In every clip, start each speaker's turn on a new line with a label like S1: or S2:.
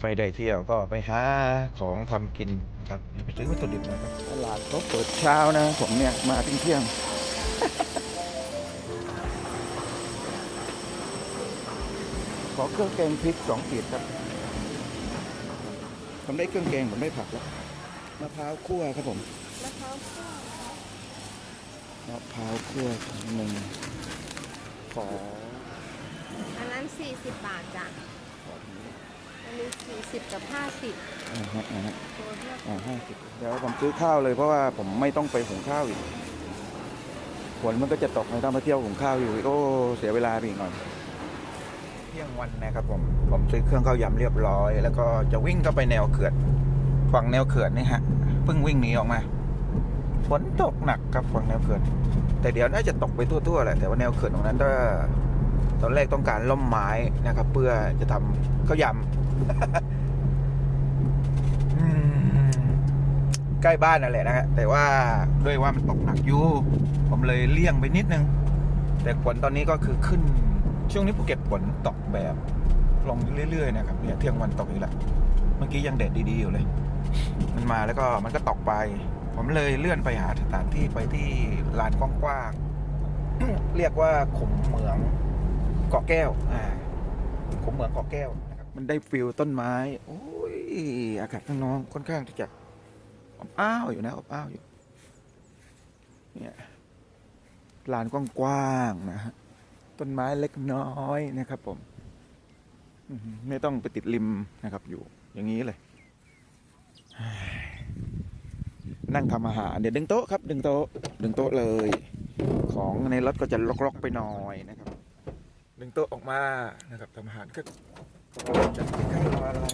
S1: ไปได้เที่ยวก็ไปหาของทำกินครับไปซื้อวัตถุดิบนะครับ
S2: ตลาดเขาเปิดเช้านะ ผมเนี่ย มาเที่ยงเที่ยงขอเครื่องแกงพริกสองขีดครับผมได้เครื่องแกงผมได้ผักแล้วมะพร้าวคั่วครับผม
S3: แล้วเขาก็
S2: มะพร้าวคั่วหนึ่งขอ
S3: อันนั้น40บาทจ้ะ
S2: ขอนี้
S3: อันนี้40กับ50
S2: อ่าฮะอ่าฮะ
S3: ตัวเลือก
S2: อ่าห้าสิบเดี๋ยวผมซื้อข้าวเลยเพราะว่าผมไม่ต้องไปหุงข้าวอีกฝนมันก็จะตกในต้องมาเที่ยวหุงข้าวอยู่อีกโอ้เสียเวลาไปอีกหน่อย
S1: เที่ยงวันนะครับผมผมซื้อเครื่องข้าวยำเรียบร้อย แล้วก็จะวิ่งเข้าไปแนวเขื่อนฝั่งแนวเขื่อนนี่ฮะเพิ่งวิ่งหนีออกมาฝนตกหนักครับฝั่งแนวเขื่อนแต่เดี๋ยวน่าจะตกไปทั่วๆแหละแต่ว่าแนวเขื่อนตรงนั้นก็ ตอนแรกต้องการล่มไม้นะครับ เพื่อจะทำข้าวยำใกล้บ้านนั่นแหละนะฮะแต่ว่าด้วยว่ามันตกหนักอยู่ ผมเลยเลี่ยงไปนิดนึง แต่ฝนตอนนี้ก็คือขึ้น ช่วงนี้ภูเก็ตฝนตกแบบลงเรื่อยๆนะครับเนี่ยเที่ยงวันตกอีกแล้วเมื่อกี้ยังแดดดีๆอยู่เลย มันมาแล้วก็มันก็ตกไป ผมเลยเลื่อนไปหาสถานที่ไปที่ลานกว้างๆเรียกว่าขุมเหมือง เกาะแก้วอ่าขมเหมืองเกาะแก้วนะครับมันได้ฟิลต้นไม้ โอ้ยอากาศข้างน้องค่อนข้างที่จะอบอ้าวอยู่นะอบอ้าวอยู่เนี่ยลานกว้างๆนะฮะต้นไม้เล็กน้อยนะครับผมไม่ต้องไปติดริมนะครับอยู่อย่างนี้เลย นั่งทำอาหารเดี๋ยวดึงโต๊ะครับ ดึงโต๊ะดึงโต๊ะเลย ของในรถก็จะลกๆไปหน่อยนะครับ ดึงโต๊ะออกมานะครับทำอาหารก็จะกินข้าวรออะไร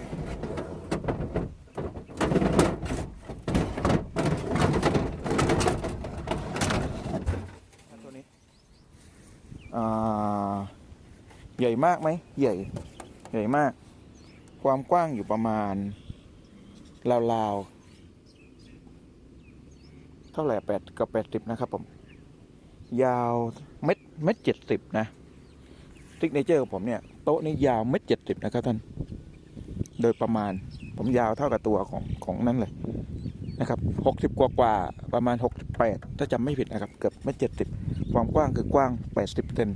S1: ตัวนี้อ่าใหญ่มากไหมใหญ่ใหญ่มาก ความกว้างอยู่ประมาณราวๆเท่าไหร่แปดกับแปดสิบนะครับผม ยาวเม็ดเม็ดเจ็ดสิบนะ ทิกเนเจอร์ของผมเนี่ยโต๊ะนี่ยาวเม็ดเจ็ดสิบนะครับท่าน โดยประมาณผมยาวเท่ากับตัวของของนั่นเลยนะครับหกสิบกว่ากว่าประมาณหกสิบแปดถ้าจำไม่ผิดนะครับ เกือบเม็ดเจ็ดสิบความกว้างคือกว้างแปดสิบเซน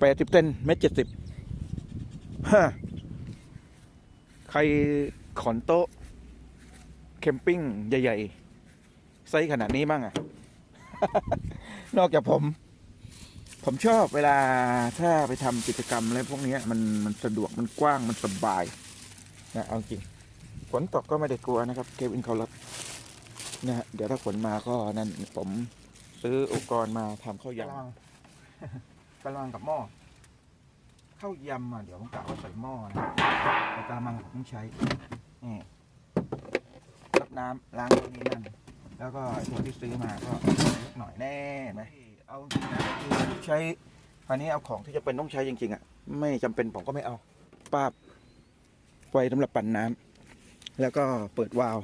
S1: แปดสิบเซนเม็ดเจ็ดสิบฮะใครขอนโต๊ะแคมปิ้งใหญ่ ๆ ไซส์ขนาดนี้บ้างอะ นอกจากผม ผมชอบเวลาถ้าไปทำกิจกรรมอะไรพวกนี้มันมันสะดวกมันกว้างมันสบายนะเอาจริงฝนตกก็ไม่ได้กลัวนะครับเควินเขารถนะฮะเดี๋ยวถ้าฝนมาก็นั่นผมซื้ออุปกรณ์มาทำข้าวยำกระลังกับหม้อข้าวยำอะเดี๋ยวผมกะว่าใส่หม้อนะแต่กระมังผมต้องใช้นี่รดน้ำล้างตรงนี้นั่นแล้วก็ตัวที่ซื้อมาก็เล็กหน่อยแน่ไหม เอาจริงนะคือใช้อันนี้เอาของที่จะเป็นต้องใช้จริงๆอะไม่จำเป็นผมก็ไม่เอาป้าบไฟสำหรับปั่นน้ำแล้วก็เปิดวาล์ว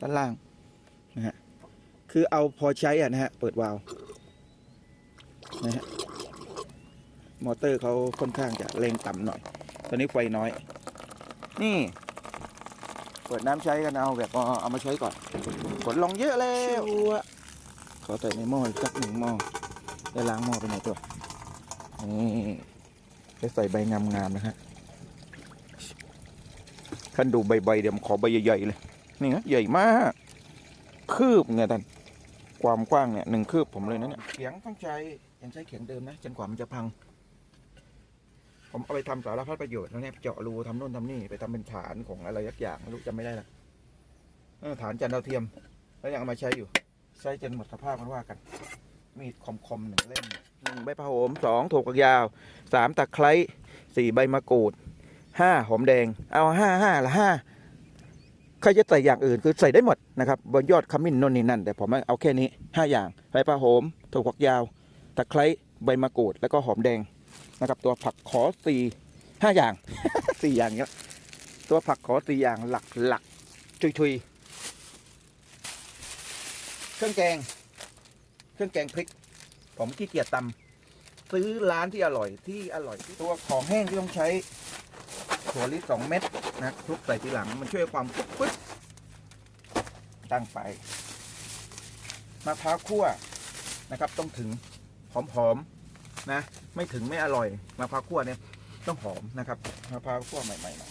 S1: ด้านล่างนะฮะคือเอาพอใช้อะนะฮะเปิดวาล์วนะฮะมอเตอร์เขาค่อนข้างจะแรงต่ำหน่อย ตอนนี้ไฟน้อย นี่ เปิดน้ำใช้กันเอาแบบเอาเอามาใช้ก่อนฝนลงเยอะแล้วขอใส่ในหม้ออีกสักหนึ่งหม้อ ได้ล้างหม้อไปในตัวนี่ได้ใส่ใบงามๆนะฮะท่านดูใบๆเดี๋ยวผมขอใบใหญ่ๆเลยนี่นะใหญ่มาก คืบไงท่านความกว้างเนี่ยหนึ่งคืบผมเลยนะเนี่ยเขียงต้องใช้ยังใช้เขียงเดิมนะจนกว่ามันจะพัง ผมเอาไปทำสารพัดประโยชน์แล้วเนี่ยเจาะรูทำโน่นทำนี่ไปทำเป็นฐานของอะไรยักอย่างไม่รู้จำไม่ได้ละฐานจันทร์ดาวเทียม แล้วยังเอามาใช้อยู่ ใช้จนหมดสภาพมันว่ากัน มีดคมๆหนึ่งเล่มหนึ่งใบพะโหมสองถั่วฝักยาวสามตะไคร้สี่ใบมะกรูดห้าหอมแดง เอาห้าห้าละห้าใครจะใส่อย่างอื่นคือใส่ได้หมดนะครับบนยอดขมิ้นนนนี่นั่น แต่ผมเอาแค่นี้ห้าอย่างใบพะโหมถั่วฝักยาว ตะไคร้ใบมะกรูด แล้วก็หอมแดงนะครับ ตัวผักขอสี่ห้าอย่างสี่อย่างเนี้ยตัวผักขอสี่อย่างหลักหลักๆชุยเครื่องแกง เครื่องแกงพริก ผมขี้เกียจตำซื้อร้านที่อร่อยที่อร่อยที่ตัวของแห้งที่ต้องใช้ถั่วลิสองเม็ดนะคลุกใส่ทีหลังมันช่วยความกรุบกรึบตั้งไปมะพร้าวคั่วนะครับ ต้องถึงหอมๆนะ ไม่ถึงไม่อร่อยมะพร้าวคั่วเนี่ยต้องหอมนะครับมะพร้าวคั่วใหม่ๆหน่อย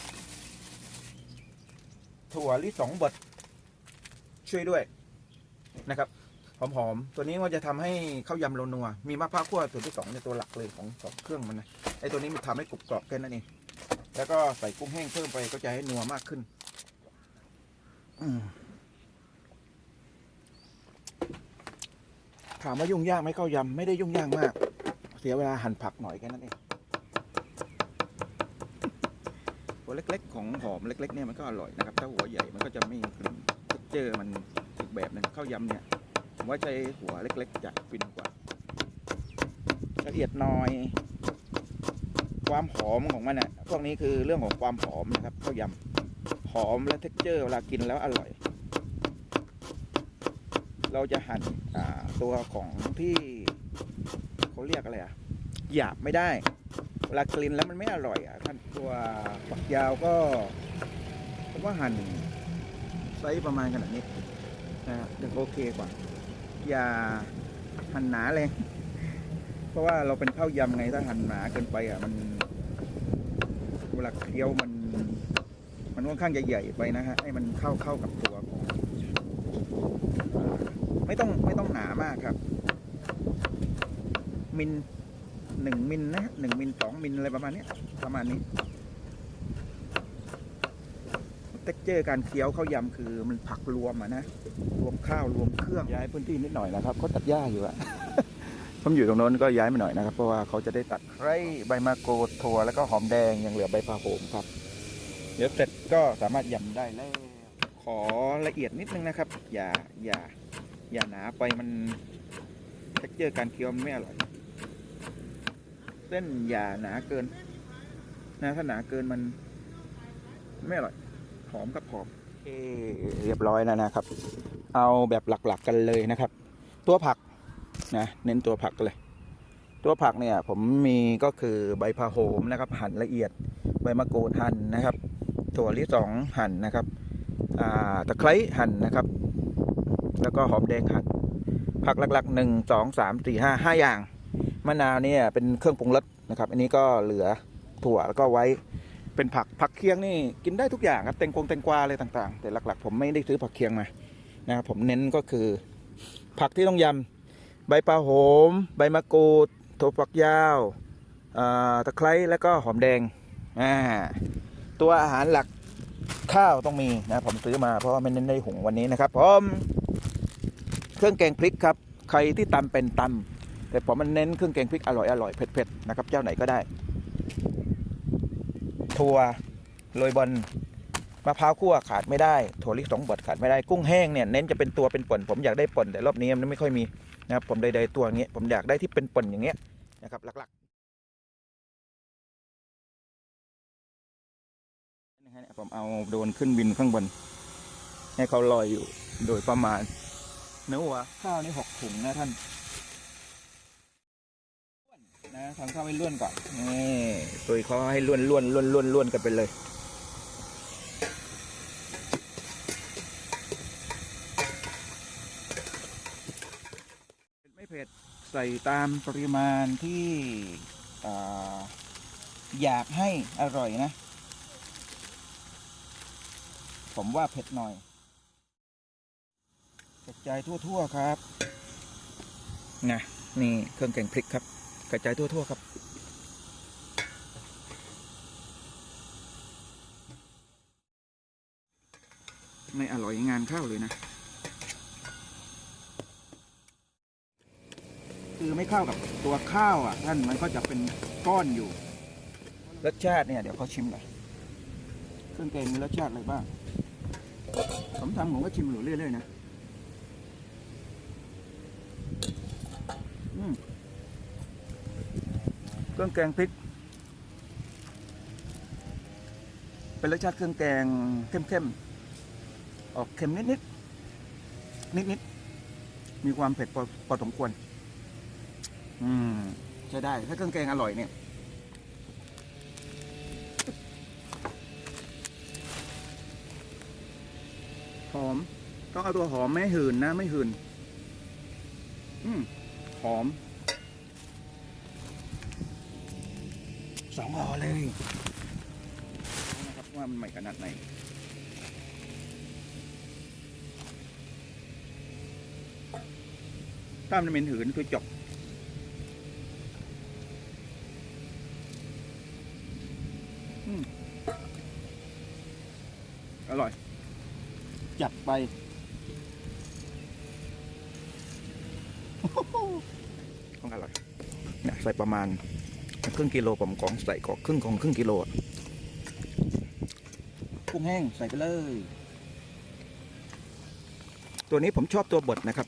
S1: ถั่วลิสองบดช่วยด้วยนะครับ หอมๆ ตัวนี้มันจะทำให้ข้าวยำโรนัว มีมะพร้าวคั่วส่วนที่สองในตัวหลักเลยของของเครื่องมันนะ ไอตัวนี้มันทำให้กรุบกรอบแค่นั้นเอง แล้วก็ใส่กุ้งแห้งเพิ่มไปก็จะให้นัวมากขึ้นอถามว่ายุ่งยากไหมข้าวยำไม่ได้ยุ่งยากมาก เสียเวลาหั่นผักหน่อยแค่นั้นเอง หัวเล็ก ๆ ของหอมเล็ก ๆ เนี่ยมันก็อร่อยนะครับ ถ้าหัวใหญ่มันก็จะไม่กลิ่นเจอมันอีกแบบนึงข้าวยำเนี่ย ผมว่าใช้หัวเล็กๆจะฟินกว่า ละเอียดหน่อย ความหอมของมันอะพวกนี้คือเรื่องของความหอมนะครับข้าวยำหอมและเท็กเจอร์เวลากินแล้วอร่อย เราจะหั่นอ่าตัวของที่เขาเรียกอะไรอะหยาบไม่ได้เวลากลินแล้วมันไม่อร่อยอะท่านตัวฝักยาวก็ผมว่าหั่นไซส์ประมาณขนาดนี้นะฮะถึงโอเคกว่า อย่าหั่นหนาเลยเพราะว่าเราเป็นข้าวยำไงถ้าหั่นหนาเกินไปอะมันเวลาเคี้ยวมัน มันค่อนข้างจะใหญ่ไปนะฮะให้มันเข้าเข้ากับตัวของไม่ต้องไม่ต้องหนามากครับ มิลหนึ่งมิลนะหนึ่งมิลสองมิลอะไรประมาณนี้ประมาณนี้ เท็กเจอร์การเคี้ยวข้าวยำคือมันผักรวมอะนะรวมข้าวรวมเครื่องย้ายพื้นที่นิดหน่อยนะครับเขาตัดหญ้าอยู่อะ ผมอยู่ตรงโน้นก็ย้ายมาหน่อยนะครับเพราะว่าเขาจะได้ตัดไคร้ใบมะกรูดถั่วแล้วก็หอมแดงยังเหลือใบพาโหมครับ เดี๋ยวเสร็จก็สามารถยำได้แล้วขอละเอียดนิดนึงนะครับ อย่าอย่าอย่าหนาไปมันเท็กเจอร์การเคี้ยวมันไม่อร่อยเส้นอย่าหนาเกินนะถ้าหนาเกินมันไม่อร่อยห อมกับหอมโอเคเรียบร้อยแล้วนะครับ เอาแบบหลัก ๆกันเลยนะครับ ตัวผักนะเน้นตัวผักเลย ตัวผักเนี่ยผมมีก็คือใบพะโหมนะครับ หั่นละเอียดใบมะกรูดหั่นนะครับถั่วลิสงหั่นนะครับตะไคร้หั่นนะครับ แล้วก็หอมแดงหั่นผักหลักๆหนึ่งสองสามสี่ห้าห้าอย่างมะนาวเนี่ยเป็นเครื่องปรุงรสนะครับ อันนี้ก็เหลือถั่วแล้วก็ไว้ เป็นผักผักเคียงนี่กินได้ทุกอย่างครับแตงกงแตงกวาอะไรต่างๆ แต่หลัก ๆ ผมไม่ได้ซื้อผักเคียงมานะครับผมเน้นก็คือ ผักที่ต้องยำใบปลาโหม ใบมะกรูดถั่วฝักยาวตะไคร้แล้วก็หอมแดงอ่าตัวอาหารหลักข้าวต้องมีนะผมซื้อมาเพราะไม่เน้นในหุงวันนี้นะครับผมเครื่องแกงพริกครับ ใครที่ตำเป็นตำแต่ผมมันเน้นเครื่องแกงพริกอร่อยอร่อยเผ็ดๆนะครับเจ้าไหนก็ได้ ถั่วโรยบนมะพร้าวคั่วขาดไม่ได้ถั่วลิสงบดขาดไม่ได้กุ้งแห้งเนี่ยเน้นจะเป็นตัวเป็นป่นผมอยากได้ป่นแต่รอบนี้มันไม่ค่อยมีนะครับผมใดๆตัวอย่างเงี้ยผมอยากได้ที่เป็นป่นอย่างเงี้ยนะครับหลักๆผมเอาโดรนขึ้นบินข้างบน ให้เขาลอยอยู่โดยประมาณเนื้อวัวข้าวนี่หกถุงนะท่าน นะทำข้าวให้ล้วนก่อนนี่ตุยเขาให้ล้วนล้วนล้วนล้วนล้วนกันไปเลย ไม่เผ็ดใส่ตามปริมาณที่อ่อยากให้อร่อยนะ ผมว่าเผ็ดหน่อยกระจายทั่ว ๆ ครับนะนี่เครื่องแกงพริกครับ กระจายทั่วๆครับไม่อร่อยงานข้าวเลยนะ คือไม่เข้ากับตัวข้าวอะ ท่านมันก็จะเป็นก้อนอยู่ รสชาติเนี่ย เดี๋ยวเขาชิมหน่อยเครื่องแกงมีรสชาติอะไรบ้างผมทำผมก็ชิมอยู่เรื่อยๆนะ เครื่องแกงพริก เป็นรสชาติเครื่องแกงเข้มๆ ออกเค็มนิดๆ นิดๆ มีความเผ็ดพอสมควร อืมใช่ได้ ถ้าเครื่องแกงอร่อยเนี่ย หอม ต้องเอาตัวหอมไม่หืนนะ ไม่หืน อืม หอม องห่อเลยนะครับว่ามันใหม่ขนาดไหนถ้ามันเป็นหืนคือจบอืมอร่อย จัดไปต้องอร่อยเนี่ยใส่ประมาณ ครึ่งกิโลผมของใส่กอกครึ่งของครึ่งกิโลอะกุ้งแห้งใส่ไปเลย ตัวนี้ผมชอบตัวบดนะครับ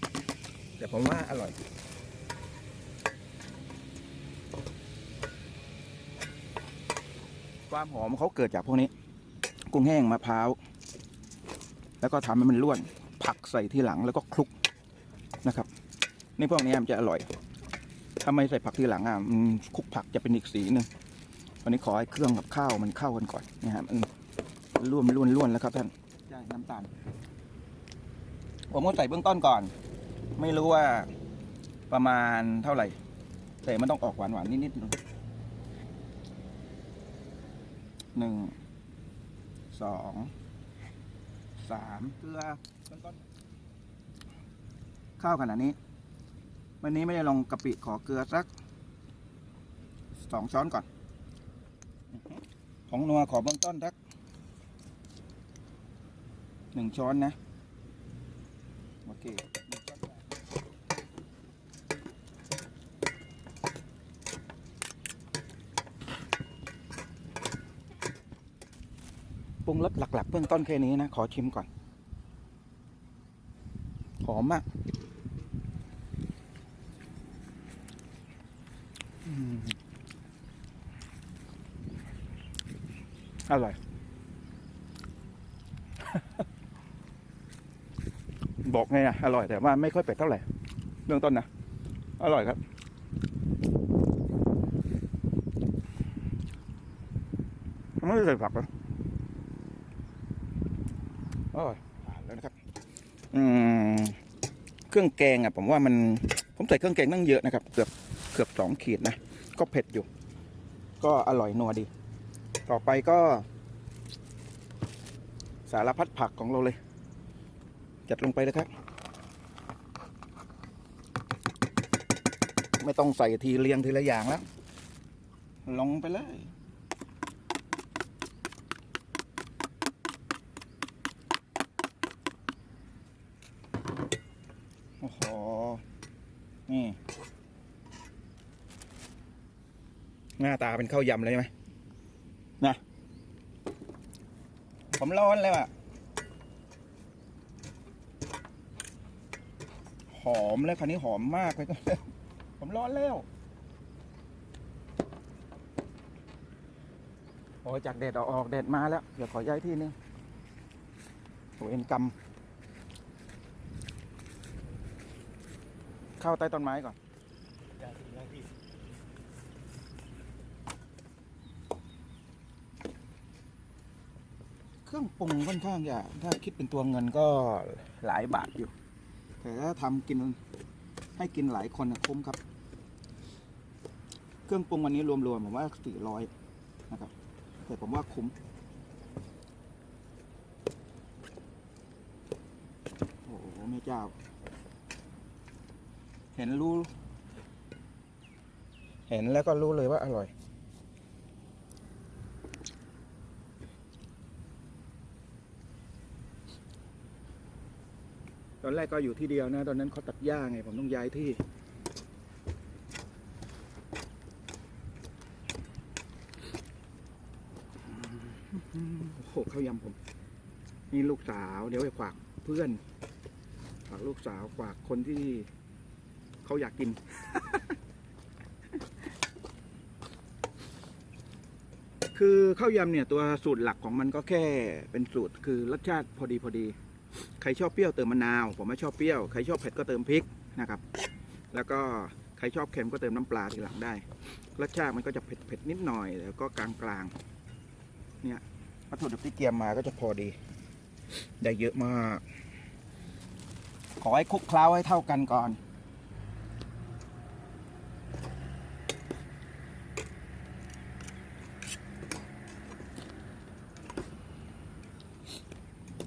S1: แต่ผมว่าอร่อย ความหอมเขาเกิดจากพวกนี้ กุ้งแห้งมะพร้าว แล้วก็ทำให้มันร่วน ผักใส่ที่หลังแล้วก็คลุกนะครับ นี่พวกนี้มันจะอร่อย ถ้าไม่ใส่ผักทีหลังอะมันคลุกผักจะเป็นอีกสีหนึ่งวันนี้ขอให้เครื่องกับข้าวมันเข้ากันก่อนนะฮะมันร่วนร่วนร่วนแล้วครับท่านใช่น้ำตาลผมก็ใส่เบื้องต้นก่อน ไม่รู้ว่าประมาณเท่าไหร่ แต่มันต้องออกหวานหวานๆนิดๆหนึงหนึ่งสองสามเกลือเบื้องต้นข้าวขนาดนี้ วันนี้ไม่ได้ลงกะปิขอเกลือสักสองช้อนก่อน ของนัวขอเบื้องต้นสักหนึ่งช้อนนะ โอเคปรุงรสหลักๆเบื้องต้นแค่นี้นะ ขอชิมก่อน หอมมาก อร่อย บอกไงนะอร่อยแต่ว่าไม่ค่อยเผ็ดเท่าไหร่เบื้องต้นนะ อร่อยครับ ไม่ใส่ผักนะอร่อยผ่านแล้วนะครับ อืม เครื่องแกงอะ ผมว่ามัน ผมใส่เครื่องแกงตั้งเยอะนะครับ เกือบ เกือบสองขีดนะ ก็เผ็ดอยู่ ก็อร่อยนัวดี ต่อไปก็ สารพัดผักของเราเลย จัดลงไปเลยครับ ไม่ต้องใส่ทีเรียงทีละอย่างแล้ว ลงไปเลยโอ้โห นี่ หน้าตาเป็นข้าวยำเลยใช่ไหม นะ ผมร้อนเลยอะ หอมแล้วคันนี้หอมมากเลยผมร้อนแล้วโอ้ยจากเด็ดเอาออกเด็ดมาแล้ว เดี๋ยวขอย้ายที่นึงโอ้เอ็นกรรมเข้าใต้ต้นไม้ก่อน เครื่องปรุงค่อนข้างจะถ้าคิดเป็นตัวเงินก็หลายบาทอยู่ แต่ถ้าทำกินให้กินหลายคนนะคุ้มครับ เครื่องปรุงวันนี้รวมๆผมว่าสี่ร้อยนะครับ แต่ผมว่าคุ้มโอ้โหแม่เจ้า เห็นรู้ เห็นแล้วก็รู้เลยว่าอร่อย อนแรกก็อยู่ที่เดียวนะ ตอนนั้นเขาตัดหญ้าไง ผมต้องย้ายที่ โอ้โหข้าวยำผม นี่ลูกสาว เดี๋ยวไปฝากเพื่อน ฝากลูกสาวฝากคนที่เขาอยากกิน คือข้าวยำเนี่ยตัวสูตรหลักของมันก็แค่เป็นสูตรคือรสชาติพอดีพอดี ใครชอบเปรี้ยวเติมมะนาว ผมไม่ชอบเปรี้ยว ใครชอบเผ็ดก็เติมพริกนะครับ แล้วก็ใครชอบเค็มก็เติมน้ำปลาทีหลังได้ รสชาติมันก็จะเผ็ดเผ็ดนิดหน่อย แล้วก็กลางกลางเนี่ยวัตถุดิบที่เตรียมมาก็จะพอดี ได้เยอะมาก ขอให้คลุกเคล้าให้เท่ากันก่อน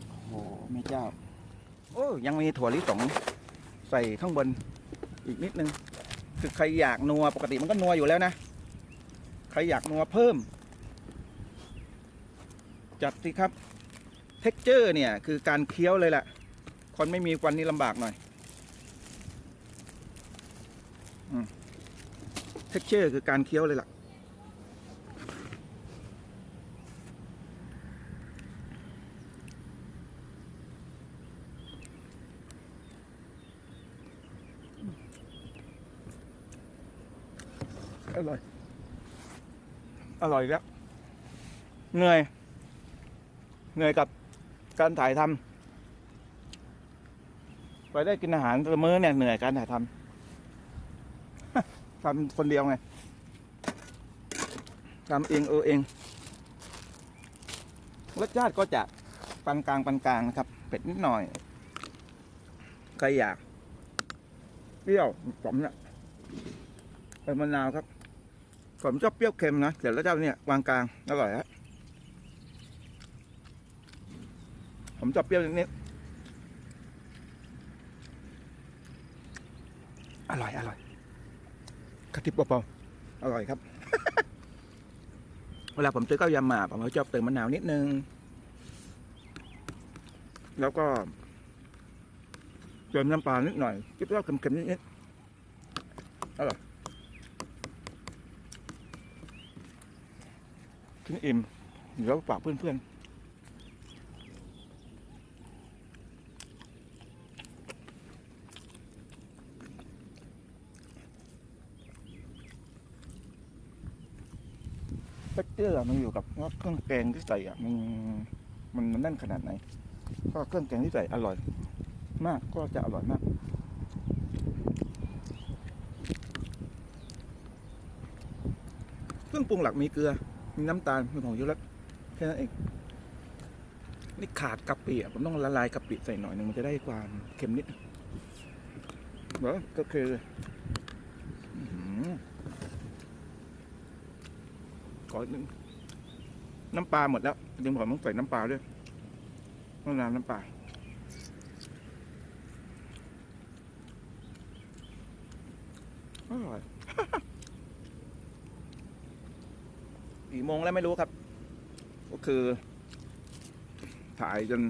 S1: โอ้โหแม่เจ้า โอ้ ยังมีถั่วลิสงใส่ข้างบนอีกนิดนึง คือใครอยากนัวปกติมันก็นัวอยู่แล้วนะ ใครอยากนัวเพิ่ม จัดสิครับ เท็กเจอร์เนี่ยคือการเคี้ยวเลยแหละ คนไม่มีฟันนี่ลำบากหน่อยเท็กเจอร์คือการเคี้ยวเลยล่ะ อร่อยแล้วเหนื่อยเหนื่อยกับการถ่ายทำไปได้กินอาหารแต่ละมื้อเนี่ยเหนื่อยการถ่ายทำทำคนเดียวไงทำเองเออเองรสชาติก็จะปานกลางปานกลางนะครับเผ็ดนิดหน่อยใครอยากเปรี้ยวผมเนี่ยเป็นมะนาวครับ ผมชอบเปรี้ยวเค็มนะแต่แล้วเจ้าเนี่ยวางกลางอร่อยฮะผมชอบเปรี้ยวนิดๆอร่อยอร่อยกระติบเบาๆอร่อยครับ เวลาผมซื้อข้าวยำมาผมก็ชอบเติมมะนาวนิดนึง แล้วก็เติมน้ำปลานิดหน่อยคิดว่าเค็มๆนิดๆอร่อย กินอิ่มเดี๋ยวฝากเพื่อนๆเท็กเจอร์มันอยู่กับว่าเครื่องแกงที่ใส่อะมันมันมันแน่นขนาดไหน ก็เครื่องแกงที่ใส่อร่อย มากก็จะอร่อยมากเครื่องปรุงหลักมีเกลือ มีน้ำตาลมีผงชูรสแค่นั้นเองนี่ขาดกะปิผมต้องละลายกะปิใส่หน่อยหนึ่งมันจะได้ความเค็มนิดเหรอก็คืออื้อหือขออีกนึงน้ำปลาหมดแล้วจริงผมต้องใส่น้ำปลาด้วยต้องน้ำน้ำปลาอร่อย กี่โมงแล้วไม่รู้ครับ ก็คือ ถ่ายจนท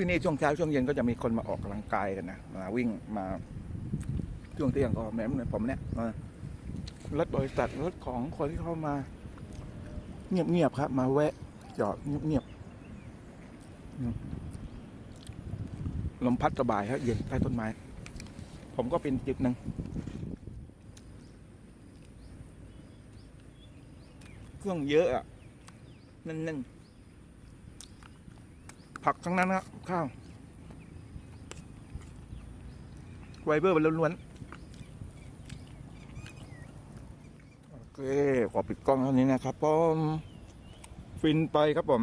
S1: ี่นี่ช่วงเช้าช่วงเย็นก็จะมีคนมาออกกำลังกายกันนะ มาวิ่งมาช่วงเที่ยงก็แม้เหมือนผมเนี่ย รถบริษัทรถของคนที่เข้ามา เงียบๆครับ มาแวะ จอดเงียบๆลมพัดสบายครับเย็นใต้ต้นไม้ ผมก็เป็นจุดหนึ่งเครื่องเยอะอะนั่นๆผักทั้งนั้นนะข้าวไวเบอร์ล้วนๆ โอ เคขอปิดกล้องเท่านี้นะครับผมฟินไปครับผม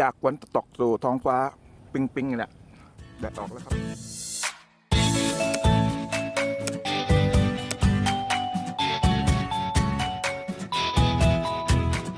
S1: จากฝนตกสู่ท้องฟ้า ปิงปิงๆแหละแดดออกแล้วครับ